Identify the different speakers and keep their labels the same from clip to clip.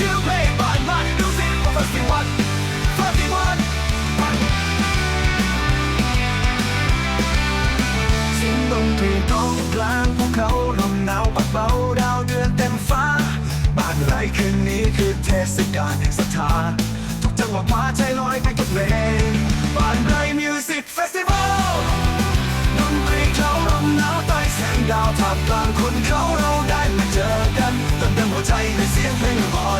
Speaker 1: ชื่อเพลงบ้านมันดูสิว่าฟังสิวันฟังสิวันสียงดนตรีตรงกลางภูเขาลมหนาวปัดเบาดาวเดือนเต็มฟ้าบ้านไรคืนนี้คือเทศกาลแห่งศรัทธาทุกจังหวะพาใจลอยไปกับเพลงบ้านไรมิวสิกเฟสติวัลดนตรีเขาลมหนาวใต้แสงดาวท่ามกลางคนเขาเราได้มาเจอกันเติมเต็มหัวใจด้วยเสียงเพลงรอย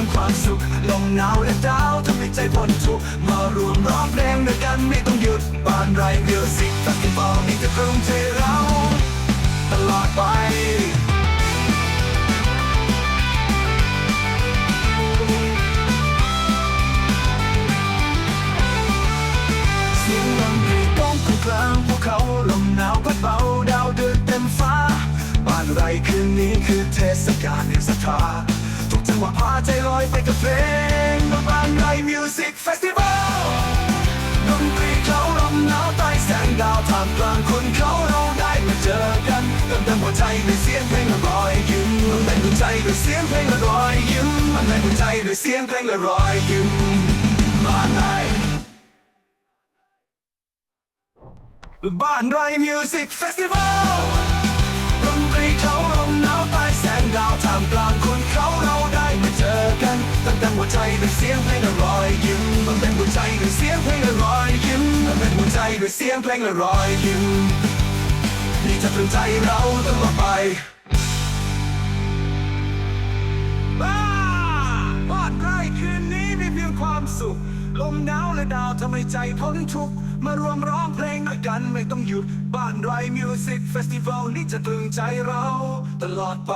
Speaker 1: ยงความสุขลมหนาวและดาวทำให้ใจพ้นทุกมารวมร้องเพลงด้วยกันไม่ต้องหยุดบานไรมิวสิกตัดกันบอลมีแต่กรุงใจเราตลอดไปเสียงดนตรีก้องกลางภูเขาลมหนาวพัดเบาดาวเดือนเต็มฟ้า บ้านไรคืนนี้คือเทศกาลแห่งศรัทธา วะพาใจลอยไปกับเพลงมบ้านไรมิวสิกเฟสติวัลดนตรีเขาลมหนาวใต้แสงดาวท่ามกลางคนเขาเราได้มาเจอกันเติมเต็มหัวใจด้วยเสียงเพลงละรอยยิ้มมันเป็นหัวใจด้วยเสียงเพลงละรอยยิ้มมันเป็นหัวใจด้วยเสียงเพลงละรอยยิ้มบ้านไหนบ้านไรมิวสิกเฟสติวัล ตั้งแต่หัวใจด้วยเสียงเพลงละรอยยิ้มมันเป็นหัวใจด้วยเสียงเพลงละรอยยิ้มมันเป็นหัวใจด้วยเสียงเพลงละรอยยิ้มนี่จะตรึงใจเราตลอดไปบ้าบ้านไร่คืนนี้มีเพียงความสุข ลมหนาวและดาวทำให้ใจพ้นทุกข์มารวมร้องเพลงด้วยกันไม่ต้องหยุด บ้านไรมิวสิกเฟสติวัลนี้จะตรึงใจเราตลอดไป